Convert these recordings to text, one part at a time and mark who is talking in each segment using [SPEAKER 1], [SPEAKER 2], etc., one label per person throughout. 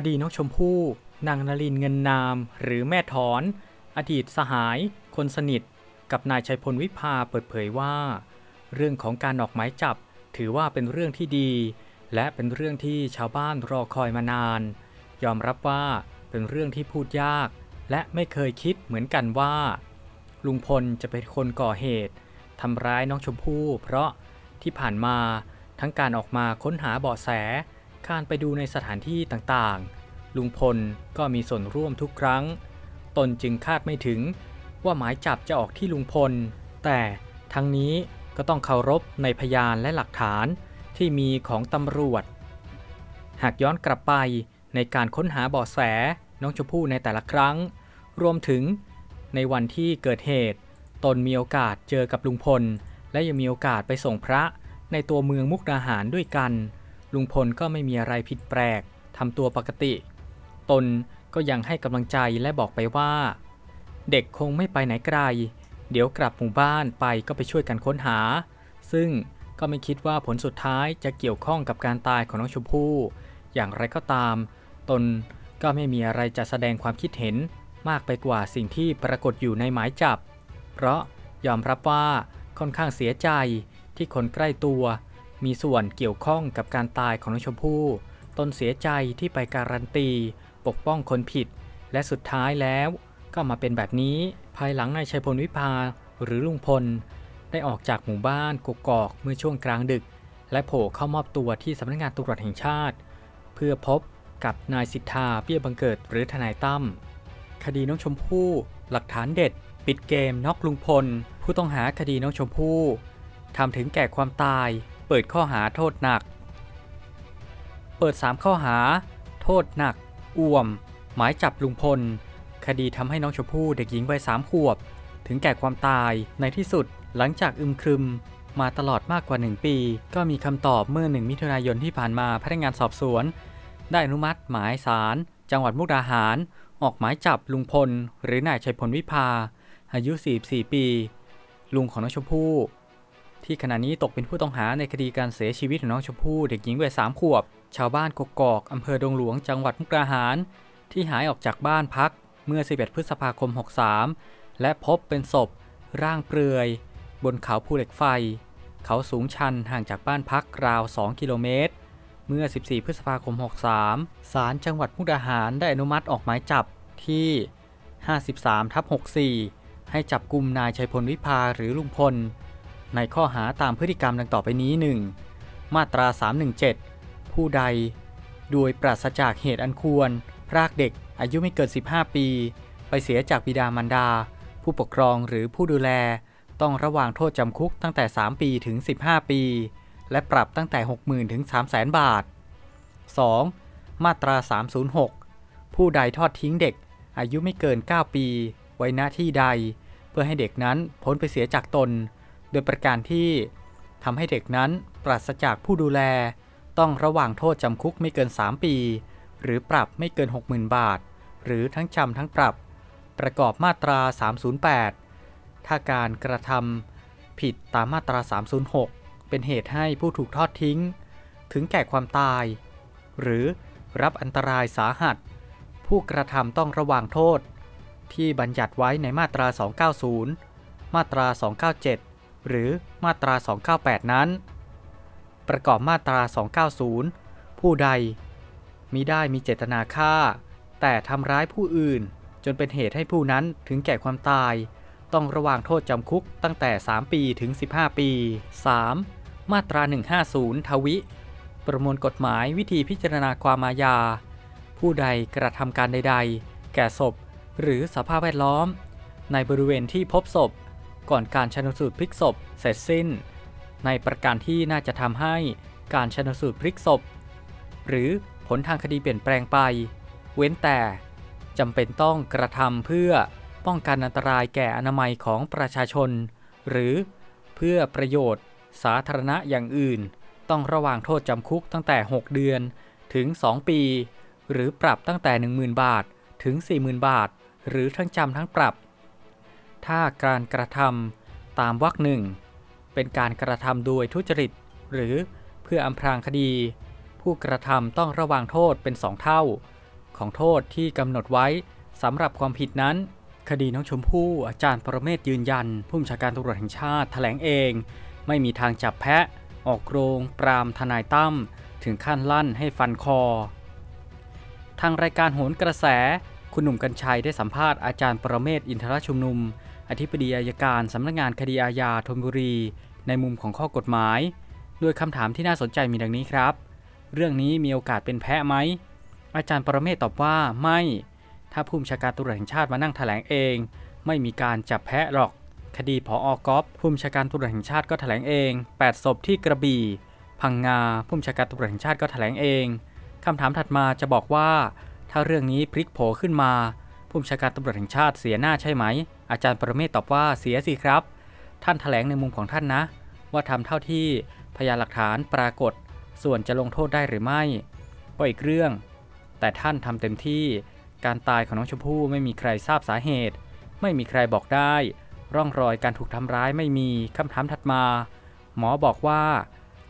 [SPEAKER 1] คดีน้องชมพู่ นางนลินเงินนาม หรือแม่ถอน อดีตสหาย คนสนิท กับนายชัยพลวิภาเปิดเผยว่า เรื่องของการออกหมายจับถือว่าเป็นเรื่องที่ดี และเป็นเรื่องที่ชาวบ้านรอคอยมานาน ยอมรับว่าเป็นเรื่องที่พูดยาก และไม่เคยคิดเหมือนกันว่า ลุงพลจะเป็นคนก่อเหตุทำร้ายน้องชมพู่ เพราะที่ผ่านมาทั้งการออกมาค้นหาเบาะแส การไปดูในสถานที่ต่างๆ ลุงพลก็มีส่วนร่วมทุกครั้ง ตนจึงคาดไม่ถึงว่าหมายจับจะออกที่ลุงพล แต่ทั้งนี้ก็ต้องเคารพในพยานและหลักฐานที่มีของตำรวจ หากย้อนกลับไปในการค้นหาเบาะแสน้องชมพู่ในแต่ละครั้ง รวมถึงในวันที่เกิดเหตุ ตนมีโอกาสเจอกับลุงพล และยังมีโอกาสไปส่งพระในตัวเมืองมุกดาหารด้วยกัน ลุงพลก็ไม่มีอะไรผิดแปลกทำตัวปกติ ตนก็ยังให้กำลังใจและบอกไปว่า เด็กคงไม่ไปไหนไกล เดี๋ยวกลับหมู่บ้านไปก็ไปช่วยกันค้นหา ซึ่งก็ไม่คิดว่าผลสุดท้ายจะเกี่ยวข้องกับการตายของน้องชมพู่ อย่างไรก็ตาม ตนก็ไม่มีอะไรจะแสดงความคิดเห็นมากไปกว่าสิ่งที่ปรากฏอยู่ในหมายจับ เพราะยอมรับว่าค่อนข้างเสียใจที่คนใกล้ตัว มีส่วนเกี่ยวข้องกับการตายของน้องชมพู่ ตนเสียใจที่ไปการันตี ปกป้องคนผิด และสุดท้ายแล้วก็มาเป็นแบบนี้ ภายหลังนายชัยพลวิภาหรือลุงพล ได้ออกจากหมู่บ้านกกอกเมื่อช่วงกลางดึก และโผล่เข้ามอบตัวที่สำนักงานตำรวจแห่งชาติ เพื่อพบกับนายสิทธาเบี้ยบังเกิดหรือทนายตั้มคดีน้องชมพู่หลักฐานเด็ด ปิดเกมน็อกลุงพล ผู้ต้องหาคดีน้องชมพู่ทำถึงแก่ความตาย เปิดข้อหาโทษหนัก เปิด 3 ข้อหา โทษหนัก อ่วม หมายจับลุงพล คดีทำให้น้องชมพู่เด็กหญิงวัยสามขวบ ถึงแก่ความตายในที่สุดหลังจากอึมครึม มาตลอดมากกว่า 1 ปี ก็มีคำตอบเมื่อ 1 มิถุนายนที่ผ่านมาพนักงานสอบสวน ได้อนุมัติหมายสาร จังหวัดมุกดาหาร ออกหมายจับลุงพล หรือนายชัยพลวิภาอายุ 44 ปี ลุงของน้องชมพู่ ที่ขณะนี้ตกเป็นผู้ต้องหาในคดีการเสียชีวิตของน้องชมพู่เด็กหญิงวัยสามขวบ ชาวบ้านกกอกอำเภอดงหลวงจังหวัดมุกดาหาร ที่หายออกจากบ้านพักเมื่อ 11 พฤษภาคม 63 และพบเป็นศพ ร่างเปลือย บนเขาภูเหล็กไฟ เขาสูงชันห่างจากบ้านพักราว 2 กิโลเมตร เมื่อ 14 พฤษภาคม 63 ศาลจังหวัดมุกดาหารได้อนุมัติออกหมายจับที่ 53ทับ64 ให้จับกลุ่มนายชัยพลวิภาหรือลุงพล ในข้อหาตามพฤติกรรมดังต่อไปนี้ 1. มาตรา 317 ผู้ใด โดยปราศจากเหตุอันควร พรากเด็กอายุไม่เกิน 15 ปี ไปเสียจากบิดามารดา ผู้ปกครองหรือผู้ดูแล ต้องระวางโทษจำคุกตั้งแต่ 3 ปีถึง 15 ปี และปรับตั้งแต่ 60,000ถึง300,000 บาท 2. มาตรา 306 ผู้ใดทอดทิ้งเด็กอายุไม่เกิน 9 ปี ไว้ณที่ใด เพื่อให้เด็กนั้นพ้นไปเสียจากตน ดยประการที่ทำให้เด็กนั้นปราศจากผู้ดูแล ต้องระหว่างโทษจำคุกไม่เกิน 3 ปี หรือปรับไม่เกิน 60,000 บาท หรือทั้งจำทั้งปรับ ประกอบมาตรา 308 ถ้าการกระทำผิดตามมาตรา 306 เป็นเหตุให้ผู้ถูกทอดทิ้ง ถึงแก่ความตาย หรือรับอันตรายสาหัส ผู้กระทำต้องระวางโทษ ที่บัญญัติไว้ในมาตรา 290 มาตรา 297 หรือมาตรา 298 นั้น ประกอบมาตรา 290 ผู้ใดมิได้มีเจตนาฆ่า แต่ทำร้ายผู้อื่น จนเป็นเหตุให้ผู้นั้นถึงแก่ความตาย ต้องระวางโทษจำคุกตั้งแต่ 3 ปีถึง 15 ปี 3. มาตรา 150 ทวิ ประมวลกฎหมายวิธีพิจารณาความอาญา ผู้ใดกระทำการใด ๆ แก่ศพ หรือสภาพแวดล้อม ในบริเวณที่พบศพ ก่อนการชันสูตรพลิกศพเสร็จสิ้น ในประการที่น่าจะทำให้การชันสูตรพลิกศพ หรือผลทางคดีเปลี่ยนแปลงไป เว้นแต่จำเป็นต้องกระทำเพื่อป้องกันอันตรายแก่อนามัยของประชาชน หรือเพื่อประโยชน์สาธารณะอย่างอื่น ต้องระวางโทษจำคุกตั้งแต่ 6 เดือนถึง 2 ปี หรือปรับตั้งแต่ 10,000 บาทถึง 40,000 บาท หรือทั้งจำทั้งปรับ ถ้าการกระทำตามวรรคหนึ่งเป็นการกระทำโดยทุจริต หรือเพื่ออำพรางคดี ผู้กระทำต้องระวางโทษเป็น2เท่า ของโทษที่กำหนดไว้สำหรับความผิดนั้น คดีน้องชมพู่อาจารย์ประเมศยืนยัน ผู้บัญชาการตำรวจแห่งชาติแถลงเอง ไม่มีทางจับแพะ ออกโรง ปรามทนายตั้มถึงขั้นลั่นให้ฟันคอ ทางรายการโหนกระแส คุณหนุ่มกัญชัยได้สัมภาษณ์อาจารย์ประเมศอินทรชุมนุม อธิบดีอายการสำนักงานคดีอาญาธนบุรี ในมุมของข้อกฎหมาย โดยคำถามที่น่าสนใจมีดังนี้ครับ เรื่องนี้มีโอกาสเป็นแพะไหม อาจารย์ประเมศตอบว่าไม่ ถ้าผู้บัญชาการตำรวจแห่งชาติมานั่งแถลงเอง ไม่มีการจับแพะหรอก คดีผออกอฟผู้บัญชาการตำรวจแห่งชาติก็แถลงเอง 8 ศพที่กระบี่ พังงาผู้บัญชาการตำรวจแห่งชาติก็แถลงเองคำถามถัดมาจะบอกว่า ถ้าเรื่องนี้พลิกโผขึ้นมา ผู้บัญชาการตำรวจแห่งชาติเสียหน้าใช่ไหม อาจารย์ประเมศตอบว่าเสียสิครับ ท่านแถลงในมุมของท่านนะ ว่าทำเท่าที่พยานหลักฐานปรากฏ ส่วนจะลงโทษได้หรือไม่ก็อีกเรื่อง แต่ท่านทำเต็มที่การตายของน้องชมพู่ไม่มีใครทราบสาเหตุ ไม่มีใครบอกได้ ร่องรอยการถูกทำร้ายไม่มีคำถามถัดมา หมอบอกว่า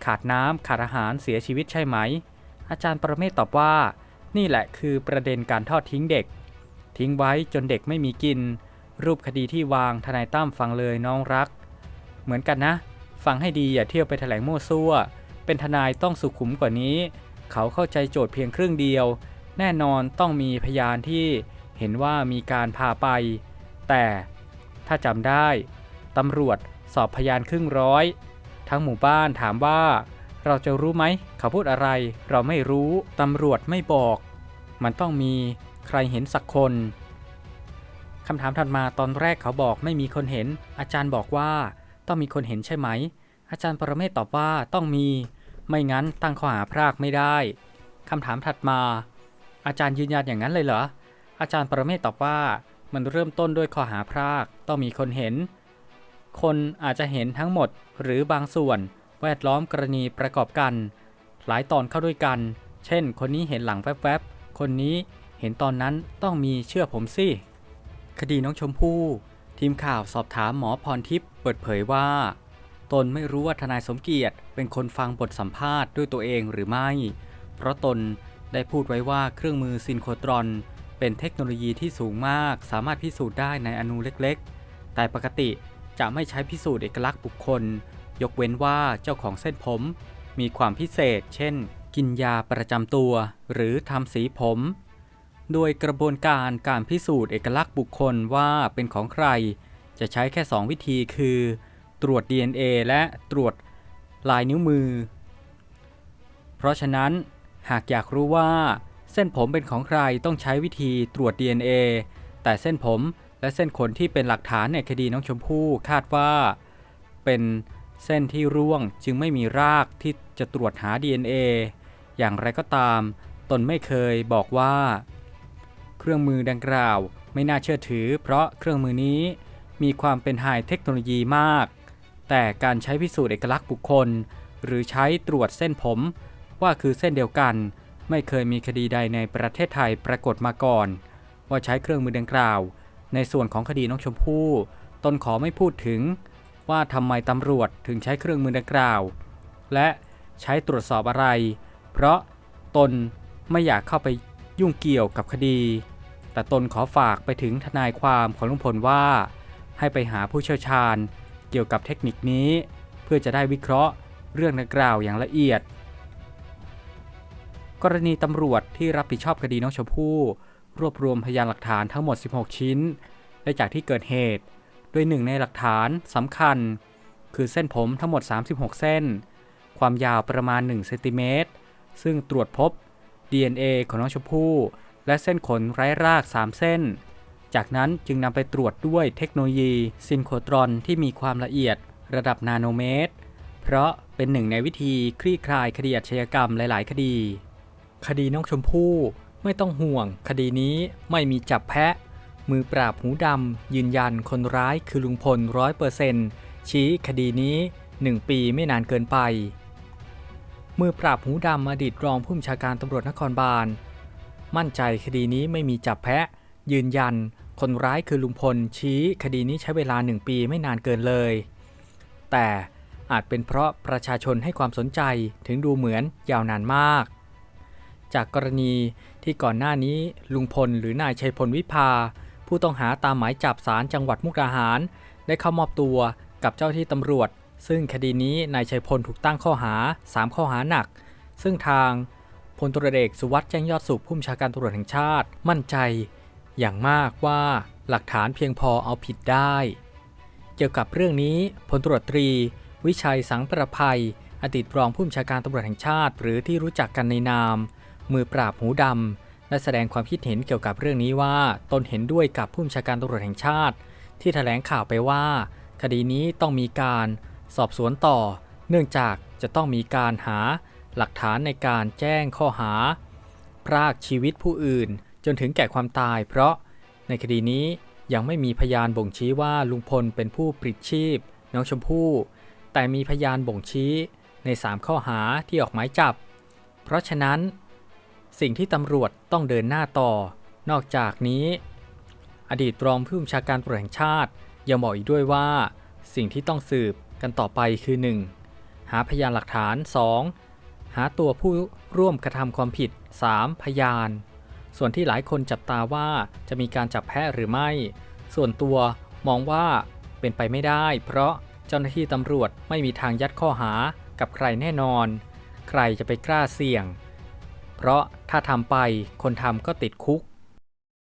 [SPEAKER 1] ขาดน้ำขาดอาหารเสียชีวิตใช่ไหม อาจารย์ประเมศตอบว่า นี่แหละคือประเด็นการทอดทิ้งเด็ก ทิ้งไว้จนเด็กไม่มีกิน รูปคดีที่วางทนายตั้มฟังเลยน้องรัก เหมือนกันนะ ฟังให้ดีอย่าเที่ยวไปแถลงมั่วซั่ว เป็นทนายต้องสุขุมกว่านี้ เขาเข้าใจโจทย์เพียงครึ่งเดียว แน่นอนต้องมีพยานที่เห็นว่ามีการพาไป แต่ถ้าจำได้ตำรวจสอบพยานครึ่งร้อย ทั้งหมู่บ้านถามว่า เราจะรู้ไหมเขาพูดอะไร เราไม่รู้ ตำรวจไม่บอก มันต้องมี ใครเห็นสักคนคำถามถัดมาตอนแรกเขาบอกไม่มีคนเห็น อาจารย์บอกว่า ต้องมีคนเห็นใช่ไหม อาจารย์ปรเมศตอบว่าต้องมี ไม่งั้นตั้งข้อหาพรากไม่ได้คำถามถัดมา อาจารย์ยืนยันอย่างนั้นเลยเหรออาจารย์ปรเมศตอบว่ามันเริ่มต้นด้วยข้อหาพรากต้องมีคนเห็น คนอาจจะเห็นทั้งหมดหรือบางส่วน แวดล้อมกรณีประกอบกัน หลายตอนเข้าด้วยกัน เช่น คนนี้เห็นหลังแวบๆคนนี้ เห็นตอนนั้นต้องมีเชื่อผมสิ คดีน้องชมพู่ ทีมข่าวสอบถามหมอพรทิพย์เปิดเผยว่า ตนไม่รู้ว่าทนายสมเกียรติ เป็นคนฟังบทสัมภาษณ์ด้วยตัวเองหรือไม่ เพราะตนได้พูดไว้ว่าเครื่องมือซินโครตรอน เป็นเทคโนโลยีที่สูงมาก สามารถพิสูจน์ได้ในอนูเล็กๆ แต่ปกติจะไม่ใช้พิสูจน์เอกลักษณ์บุคคล ยกเว้นว่าเจ้าของเส้นผม มีความพิเศษ เช่น กินยาประจำตัว หรือทำสีผม โดยกระบวนการการพิสูจน์เอกลักษณ์บุคคลว่าเป็นของใคร จะใช้แค่ 2 วิธีคือ ตรวจ DNA และตรวจลายนิ้วมือ เพราะฉะนั้นหากอยากรู้ว่า เส้นผมเป็นของใครต้องใช้วิธีตรวจ DNA แต่เส้นผมและเส้นขนที่เป็นหลักฐานในคดีน้องชมพู่คาดว่า เป็นเส้นที่ร่วงจึงไม่มีรากที่จะตรวจหา DNA อย่างไรก็ตาม ตนไม่เคยบอกว่า เครื่องมือดังกล่าว ไม่น่าเชื่อถือ เพราะเครื่องมือนี้มีความเป็นไฮเทคโนโลยีมาก แต่การใช้พิสูจน์เอกลักษณ์บุคคล หรือใช้ตรวจเส้นผม ว่าคือเส้นเดียวกัน ไม่เคยมีคดีใดในประเทศไทยปรากฏมาก่อน ว่าใช้เครื่องมือดังกล่าว ในส่วนของคดีน้องชมพู่ตนขอไม่พูดถึง ว่าทำไมตำรวจถึงใช้เครื่องมือดังกล่าว และใช้ตรวจสอบอะไร เพราะตนไม่อยากเข้าไปยุ่งเกี่ยวกับคดี แต่ตนขอฝากไปถึงทนายความของลุงพลว่า ให้ไปหาผู้เชี่ยวชาญ เกี่ยวกับเทคนิคนี้ เพื่อจะได้วิเคราะห์เรื่องดังกล่าวอย่างละเอียด กรณีตำรวจที่รับผิดชอบคดีน้องชมพู่รวบรวมพยานหลักฐานทั้งหมด 16 ชิ้นและจากที่เกิดเหตุ โดยหนึ่งในหลักฐานสำคัญ คือเส้นผมทั้งหมด 36 เส้น ความยาวประมาณ1เซนติเมตรซึ่งตรวจพบ DNA ของน้องชมพู่ และเส้นขนไร้ราก 3 เส้น จากนั้นจึงนำไปตรวจด้วยเทคโนโลยีซินโครตรอนที่มีความละเอียดระดับนาโนเมตร เพราะเป็นหนึ่งในวิธีคลี่คลายคดีอาชญากรรมหลาย ๆ คดี คดีน้องชมพู่ไม่ต้องห่วง คดีนี้ไม่มีจับแพะ มือปราบหูดำยืนยันคนร้ายคือลุงพลร้อยเปอร์เซนชี้คดีนี้1ปีไม่นานเกินไป มือปราบหูดำอดีตรองผู้บัญชาการตำรวจนครบาล มั่นใจคดีนี้ไม่มีจับแพะ ยืนยัน คนร้ายคือลุงพลชี้คดีนี้ใช้เวลา1ปีไม่นานเกินเลย แต่อาจเป็นเพราะประชาชนให้ความสนใจถึงดูเหมือนยาวนานมากจจากกรณีที่ก่อนหน้านี้ลุงพลหรือนายชัยพลวิภา ผู้ต้องหาตามหมายจับศาลจังหวัดมุกดาหาร ได้เข้ามอบตัวกับเจ้าที่ตำรวจ ซึ่งคดีนี้นายชัยพลถูกตั้งข้อหา 3 ข้อหาหนัก ซึ่งทาง พลตรเอกสุวัสด์แจ้งยอดสุขผู้บัญชาการตำรวจแห่งชาติ มั่นใจ อย่างมากว่าหลักฐานเพียงพอเอาผิดได้ เกี่ยวกับเรื่องนี้พลตรวจตรี วิชัยสังประภัย อดีตรองผู้บัญชาการตำรวจแห่งชาติ หรือที่รู้จักกันในนาม มือปราบหูดำได้แสดงความคิดเห็นเกี่ยวกับเรื่องนี้ว่าตนเห็นด้วยกับผู้บัญชาการตำรวจแห่งชาติ ที่แถลงข่าวไปว่า คดีนี้ต้องมีการสอบสวนต่อ เนื่องจากจะต้องมีการหา หลักฐานในการแจ้งข้อหา พรากชีวิตผู้อื่น จนถึงแก่ความตาย เพราะในคดีนี้ยังไม่มีพยานบ่งชี้ว่าลุงพลเป็นผู้ปลิดชีพ น้องชมพู่แต่มีพยานบ่งชี้ใน 3 ข้อหาที่ออกหมายจับ เพราะฉะนั้น สิ่งที่ตำรวจต้องเดินหน้าต่อ นอกจากนี้ อดีตรองผู้บัญชาการตำรวจแห่งชาติยังบอกอีกด้วยว่า สิ่งที่ต้องสืบกันต่อไปคือ 1. หาพยานหลักฐาน 2. หาตัวผู้ร่วมกระทำความผิด 3. พยาน ส่วนที่หลายคนจับตาว่าจะมีการจับแพะหรือไม่ ส่วนตัวมองว่าเป็นไปไม่ได้ เพราะเจ้าหน้าที่ตำรวจไม่มีทางยัดข้อหากับใครแน่นอน ใครจะไปกล้าเสี่ยง เพราะถ้าทำไปคนทำก็ติดคุก